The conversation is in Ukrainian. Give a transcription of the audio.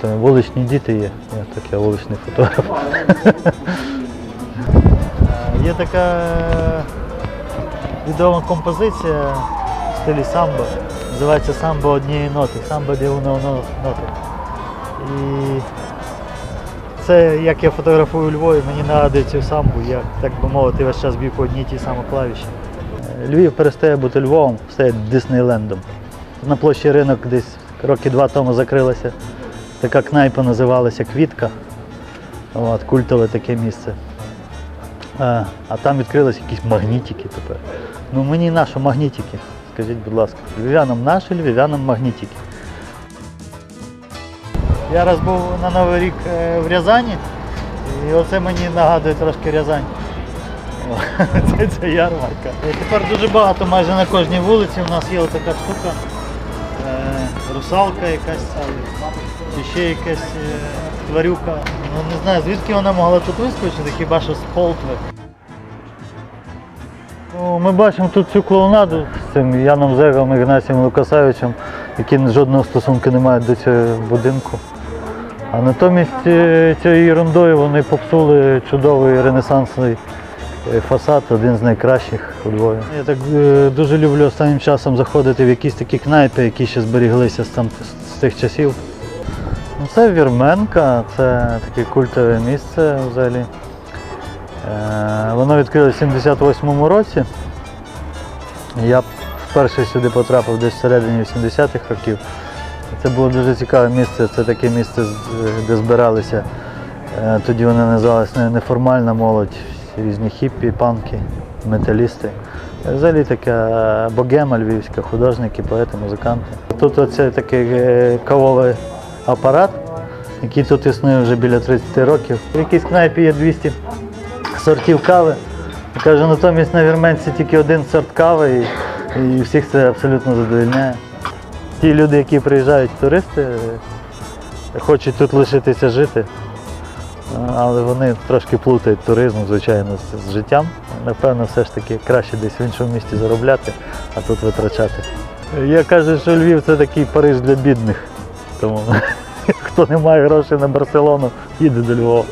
Це вуличні діти є. Я так я вуличний фотограф. Є така відома композиція в стилі самбо. Називається самбо однієї ноти. Самбо де воно ноти. І це як я фотографую у Львові, мені нагадує цю самбу, я, так би мовити, весь час б'ю по одній ті самі клавіші. Е, Львів перестає бути Львовом, стає Диснейлендом. На площі ринок десь роки два тому закрилася. Така кнайпа називалася Квітка. От, культове таке місце. А, а там відкрились якісь магнітики тепер. Ну мені наші магнітики. Скажіть, будь ласка, львів'янам наші, львів'янам магнітики. Я раз був на Новий рік е, в Рязані, і оце мені нагадує трошки Рязань. Це, це ярмарка. І тепер дуже багато, майже на кожній вулиці у нас є така штука. Е, русалка якась, чи ще якась е, тварюка. Ну не знаю, звідки вона могла тут вискочити, хіба що з полтви. Ну, ми бачимо тут цю клоунаду з цим Яном Зегом Ігнасієм Лукасевичем, які жодного стосунку не мають до цього будинку. А натомість е, цією ерундою вони попсули чудовий ренесансний фасад, один з найкращих у Львові. Я так е, дуже люблю останнім часом заходити в якісь такі кнайпи, які ще зберіглися з, там, з тих часів. Ну, це Вірменка, це таке культове місце взагалі. Е, Воно відкрилося в 78-му році. Я вперше сюди потрапив десь всередині 80-х років. Це було дуже цікаве місце. Це таке місце, де збиралися. е, Тоді вони називалися неформальна молодь, різні хіппі, панки, металісти. Е, Взагалі така богема львівська, художники, поети, музиканти. Тут оце такий е, кавовий апарат, який тут існує вже біля 30 років. В якійсь кнайпі є 200 сортів кави. Кажу, натомість на вірменці тільки один сорт кави і, і всіх це абсолютно задовольняє. Ті люди, які приїжджають туристи, е, хочуть тут лишитися жити, е, але вони трошки плутають туризм, звичайно, з, життям. Напевно, все ж таки краще десь в іншому місті заробляти, а тут витрачати. Я кажу, що Львів це такий Париж для бідних. Тому хто не має грошей на Барселону, їде до Львова.